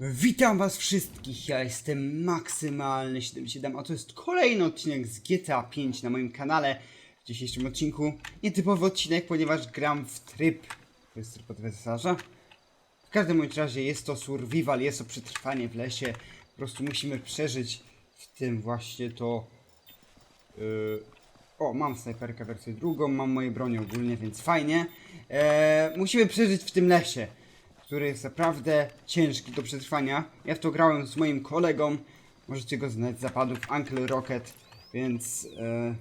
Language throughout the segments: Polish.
Witam was wszystkich, ja jestem Maksymalny 77, a to jest kolejny odcinek z GTA 5 na moim kanale. W dzisiejszym odcinku nietypowy odcinek, ponieważ gram w tryb, to jest tryb adwersarza. W każdym razie jest to survival, jest to przetrwanie w lesie. Po prostu musimy przeżyć w tym właśnie to... Yy... O, mam snajperkę wersję drugą, mam moje bronie ogólnie, więc fajnie. Eee, musimy przeżyć w tym lesie który jest naprawdę ciężki do przetrwania. Ja w to grałem z moim kolegą, możecie go znać z zapadów Uncle Rocket, więc e,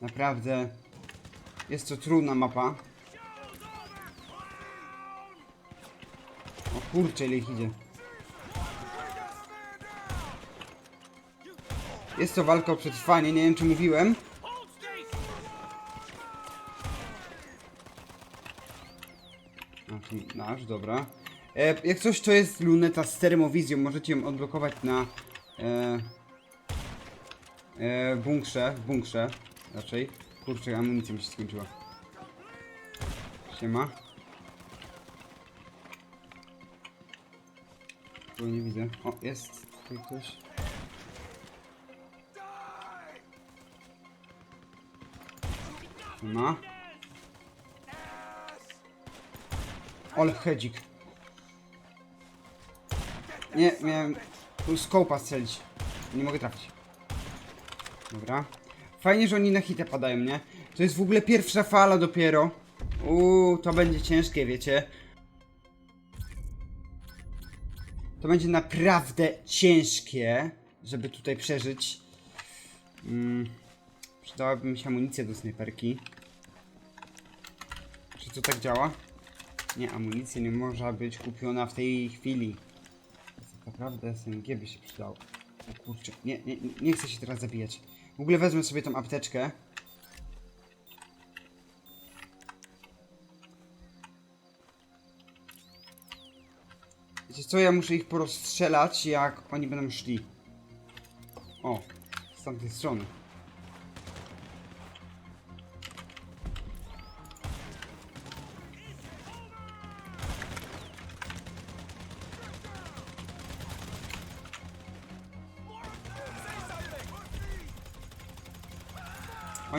naprawdę jest to trudna mapa. O kurczę, ile ich idzie. Jest to walka o przetrwanie, nie wiem czy mówiłem. Nasz, dobra. E, jak coś to jest luneta z termowizją, możecie ją odblokować na e, e, bunkrze, w bunkrze raczej. Kurczę, amunicja mi się skończyła. Siema. Tu nie widzę. O, jest tutaj ktoś. Siema. Ole hedzik. Nie, miałem tu skopa strzelić. Nie mogę trafić. Dobra. Fajnie, że oni na hitę padają, nie? To jest w ogóle pierwsza fala dopiero. Uuu, to będzie ciężkie, wiecie. To będzie naprawdę ciężkie, żeby tutaj przeżyć. Mm, przydałaby mi się amunicja do snajperki. Czy to tak działa? Nie, amunicja nie może być kupiona w tej chwili. Tak naprawdę SMG by się przydało. O kurczę, nie, nie, nie chcę się teraz zabijać. W ogóle wezmę sobie tą apteczkę. Wiecie co, ja muszę ich porozstrzelać, jak oni będą szli. O, z tamtej strony.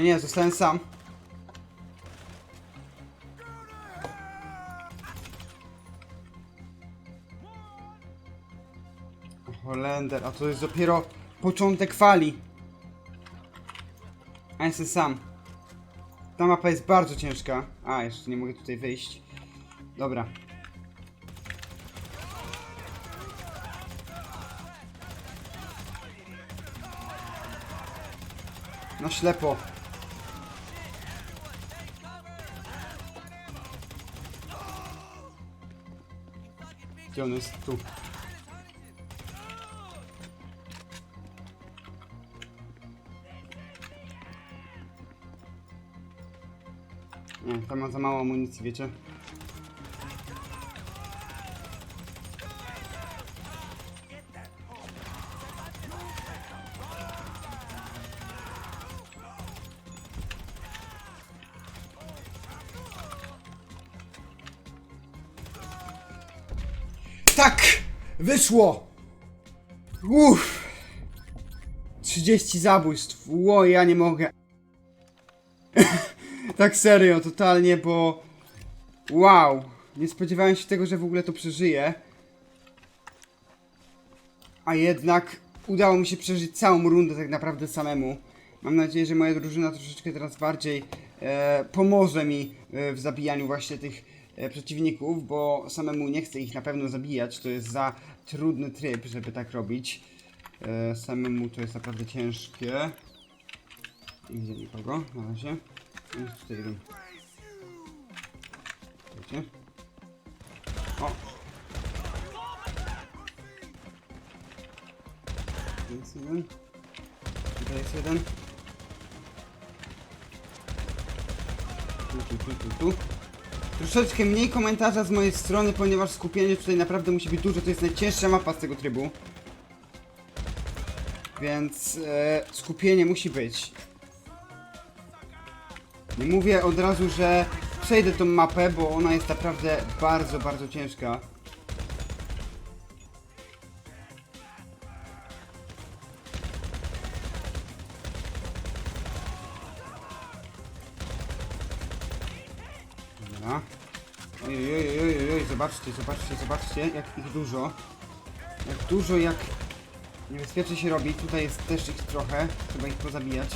Nie, zostałem sam. Holender, a to jest dopiero początek fali. A jestem sam. Ta mapa jest bardzo ciężka. A, jeszcze nie mogę tutaj wyjść. Dobra. Na ślepo. Gdzie on jest? Tu. Nie, tam ma za mało amunicji, wiecie? Wyszło! Uff! 30 zabójstw. Ło, ja nie mogę. tak serio, totalnie, bo... Wow! Nie spodziewałem się tego, że w ogóle to przeżyję. A jednak udało mi się przeżyć całą rundę tak naprawdę samemu. Mam nadzieję, że moja drużyna troszeczkę teraz bardziej e, pomoże mi e, w zabijaniu właśnie tych e, przeciwników, bo samemu nie chcę ich na pewno zabijać. To jest za trudny tryb, żeby tak robić. E, samemu to jest naprawdę ciężkie. Nie widzę nikogo na razie. Jest tutaj jeden. Wiecie? O! Jest jeden. Tutaj jest jeden. Tu, tu, tu, tu, tu. Troszeczkę mniej komentarza z mojej strony, ponieważ skupienie tutaj naprawdę musi być duże. To jest najcięższa mapa z tego trybu. Więc e, skupienie musi być. Nie mówię od razu, że przejdę tą mapę, bo ona jest naprawdę bardzo, bardzo ciężka. Zobaczcie, zobaczcie, zobaczcie, jak ich dużo. Jak dużo, jak niebezpiecznie się robi. Tutaj jest też ich trochę, trzeba ich pozabijać.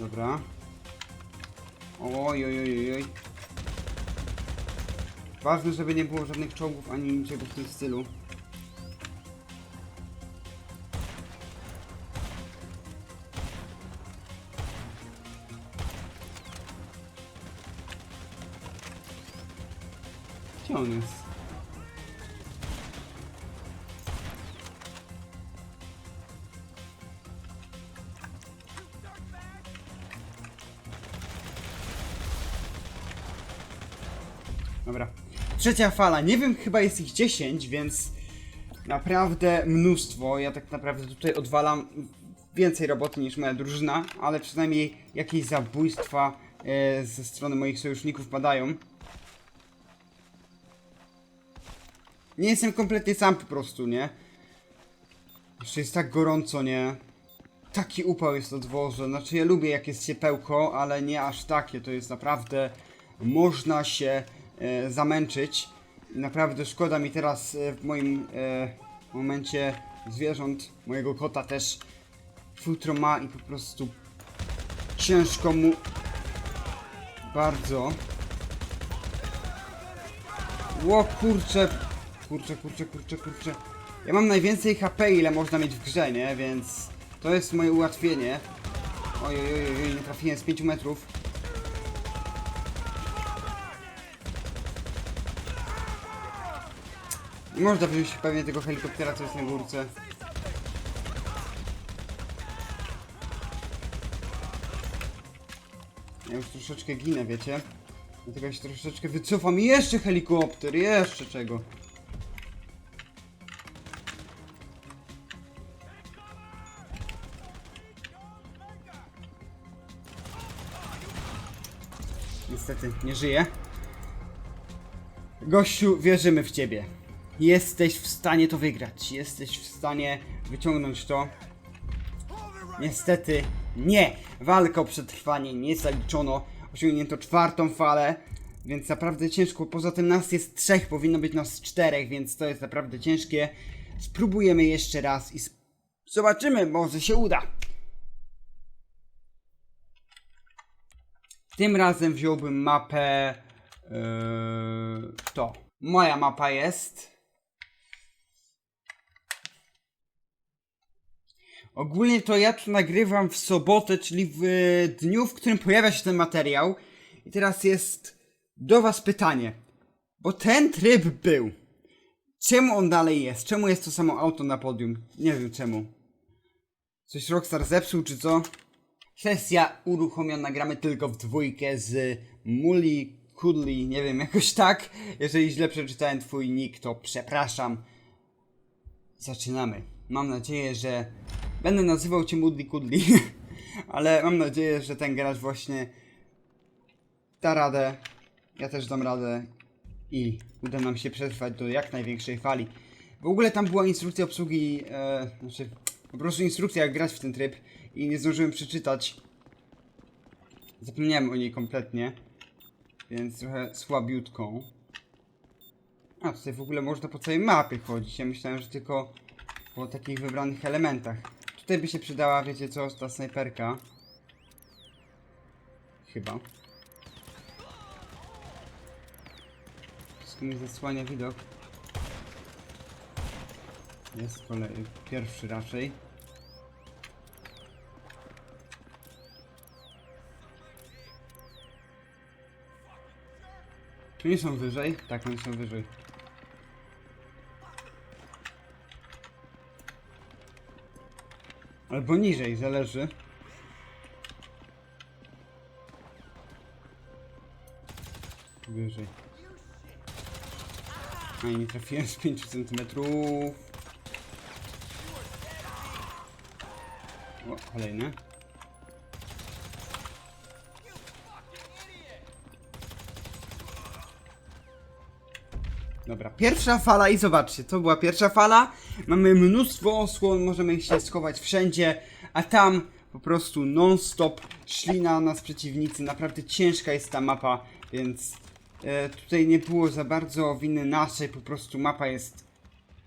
Dobra. Oj, oj, oj, oj. Ważne, żeby nie było żadnych czołgów ani niczego w tym stylu. On? Dobra. Trzecia fala. Nie wiem, chyba jest ich 10, więc naprawdę mnóstwo. Ja tak naprawdę tutaj odwalam więcej roboty niż moja drużyna, ale przynajmniej jakieś zabójstwa e, ze strony moich sojuszników padają. Nie jestem kompletnie sam po prostu, nie? Jeszcze jest tak gorąco, nie? Taki upał jest na dworze. Znaczy ja lubię jak jest ciepełko, ale nie aż takie. To jest naprawdę... Można się e, zamęczyć. I Naprawdę szkoda mi teraz e, w moim e, momencie zwierząt, mojego kota też futro ma i po prostu ciężko mu bardzo. Ło kurczę, kurczę, kurczę, kurczę, kurczę. Ja mam najwięcej HP ile można mieć w grze, nie? Więc to jest moje ułatwienie. Oj, oj, oj, oj nie trafiłem z 5 metrów. Nie można wziąć pewnie tego helikoptera, co jest na górce. Ja już troszeczkę ginę, wiecie? Dlatego ja się troszeczkę wycofam. Jeszcze helikopter, jeszcze czego. Niestety, nie żyje. Gościu, wierzymy w ciebie. Jesteś w stanie to wygrać. Jesteś w stanie wyciągnąć to. Niestety nie. Walka o przetrwanie nie zaliczono. Osiągnięto czwartą falę. Więc naprawdę ciężko. Poza tym nas jest trzech, powinno być nas czterech, więc to jest naprawdę ciężkie. Spróbujemy jeszcze raz i zobaczymy, może się uda. Tym razem wziąłbym mapę. Yy, to. Moja mapa jest. Ogólnie to ja tu nagrywam w sobotę, czyli w dniu, w którym pojawia się ten materiał. I teraz jest do Was pytanie. Bo ten tryb był. Czemu on dalej jest? Czemu jest to samo auto na podium? Nie wiem czemu. Coś Rockstar zepsuł czy co? Sesja uruchomiona, gramy tylko w dwójkę z Muli Kudli, nie wiem, jakoś tak. Jeżeli źle przeczytałem twój nick, to przepraszam. Zaczynamy. Mam nadzieję, że będę nazywał cię Mudli Kudli, ale mam nadzieję, że ten gracz właśnie da radę. Ja też dam radę i uda nam się przetrwać do jak największej fali. W ogóle tam była instrukcja obsługi, e, znaczy po prostu instrukcja jak grać w ten tryb i nie zdążyłem przeczytać. Zapomniałem o niej kompletnie, więc trochę słabiutką. A tutaj w ogóle można po całej mapie chodzić. Ja myślałem, że tylko po takich wybranych elementach. Tutaj by się przydała, wiecie co, ta snajperka. Chyba. Wszystko mi zasłania widok. Jest kolej pierwszy raczej. Czy nie są wyżej? Tak, oni są wyżej. Albo niżej, zależy. Wyżej. A i nie trafiłem z 5 cm. O, kolejny. Dobra, pierwsza fala i zobaczcie, to była pierwsza fala. Mamy mnóstwo osłon, możemy się schować wszędzie, a tam po prostu non-stop szli na nas przeciwnicy. Naprawdę ciężka jest ta mapa, więc e, tutaj nie było za bardzo winy naszej, po prostu mapa jest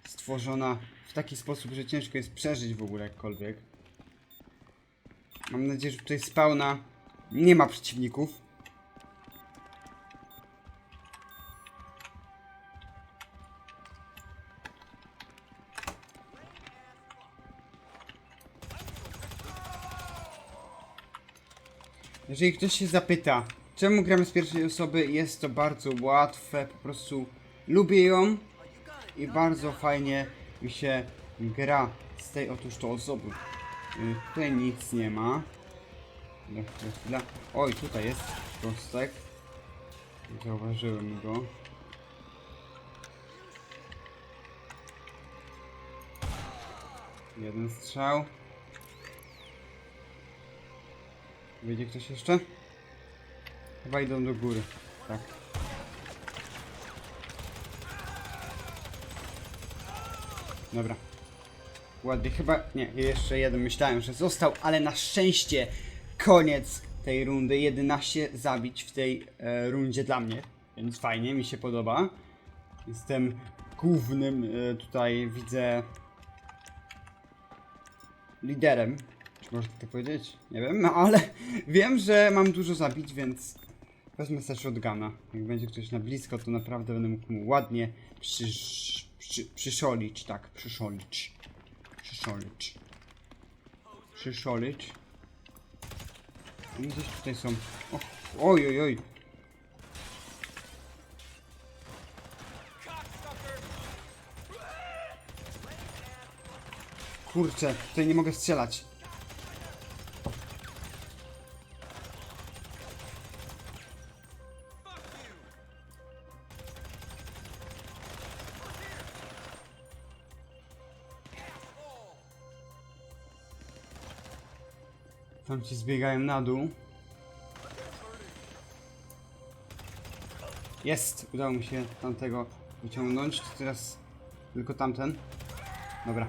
stworzona w taki sposób, że ciężko jest przeżyć w ogóle jakkolwiek. Mam nadzieję, że tutaj spawna nie ma przeciwników. Jeżeli ktoś się zapyta, czemu gramy z pierwszej osoby, jest to bardzo łatwe, po prostu lubię ją i bardzo fajnie mi się gra z tej otóż to osoby. Y, Tutaj nic nie ma. Oj, tutaj jest kostek. Zauważyłem go. Jeden strzał. Wyjdzie ktoś jeszcze? Chyba idą do góry. Tak. Dobra. Ładnie, chyba. Nie, jeszcze jeden myślałem, że został, ale na szczęście koniec tej rundy. 11 zabić w tej e, rundzie dla mnie. Więc fajnie, mi się podoba. Jestem głównym e, tutaj, widzę. liderem. Czy można tak powiedzieć? Nie wiem, no ale wiem, że mam dużo zabić, więc wezmę sobie shotguna. Jak będzie ktoś na blisko, to naprawdę będę mógł mu ładnie przysz, przy, przyszolić, tak, przyszolić. Przyszolić. Przyszolić. I Gdzieś tutaj są. Oj, oj, oj. Kurczę, tutaj nie mogę strzelać. Tam ci zbiegają na dół. Jest! Udało mi się tamtego wyciągnąć. Teraz tylko tamten. Dobra.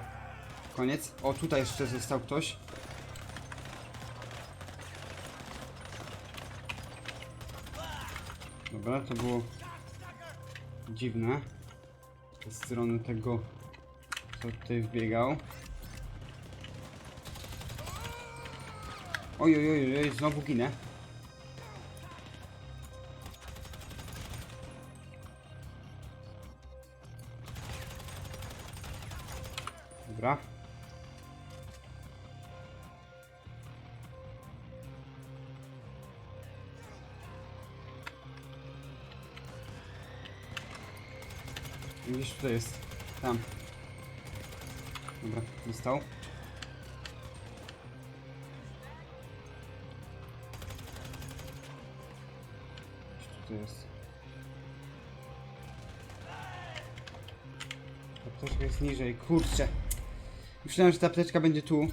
Koniec. O, tutaj jeszcze został ktoś. Dobra, to było dziwne. Ze strony tego, co tutaj wbiegał. Oj, oj, oj, oj, znowu ginę. Dobra. Gdzieś tutaj jest. Tam. Dobra, został. Tutaj jest. Apteczka jest niżej, kurczę. Myślałem, że ta apteczka będzie tu.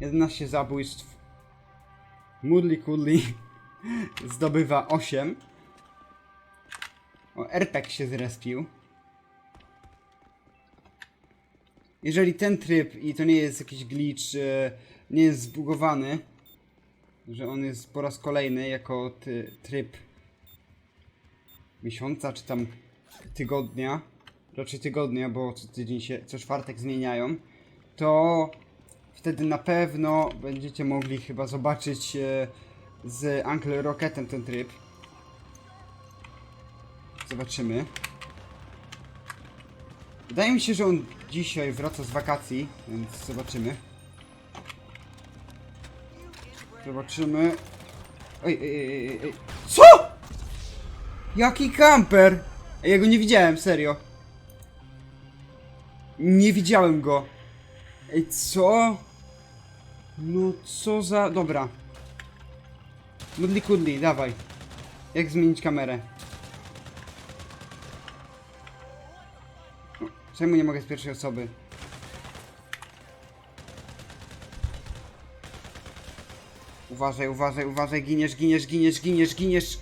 11 zabójstw. Mudli Kudli zdobywa 8. O, RPG się zrespił. Jeżeli ten tryb, i to nie jest jakiś glitch, e, nie jest zbugowany, że on jest po raz kolejny jako ty, tryb miesiąca, czy tam tygodnia, raczej tygodnia, bo co tydzień się, co czwartek zmieniają, to wtedy na pewno będziecie mogli chyba zobaczyć e, z Uncle Rocketem ten tryb. Zobaczymy. Wydaje mi się, że on dzisiaj wraca z wakacji, więc zobaczymy. Zobaczymy. Ej, ej, ej, ej. Co?! Jaki kamper? Ej, Ja go nie widziałem, serio. Nie widziałem go. Ej, co? No co za... Dobra. Mudli kudli, dawaj. Jak zmienić kamerę? Czemu nie mogę z pierwszej osoby? Uważaj, uważaj, uważaj, giniesz, giniesz, giniesz, giniesz, giniesz.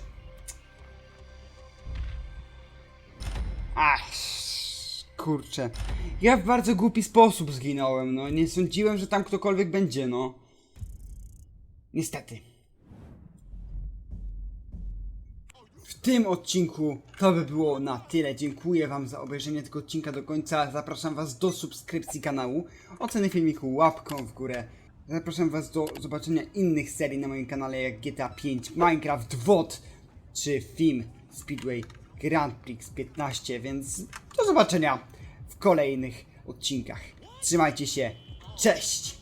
Ach, kurczę. Ja w bardzo głupi sposób zginąłem, no. Nie sądziłem, że tam ktokolwiek będzie, no. Niestety. W tym odcinku to by było na tyle. Dziękuję Wam za obejrzenie tego odcinka do końca. Zapraszam Was do subskrypcji kanału, oceny filmiku łapką w górę. Zapraszam Was do zobaczenia innych serii na moim kanale jak GTA 5, Minecraft, WOD czy film Speedway Grand Prix 15, więc do zobaczenia w kolejnych odcinkach. Trzymajcie się, cześć!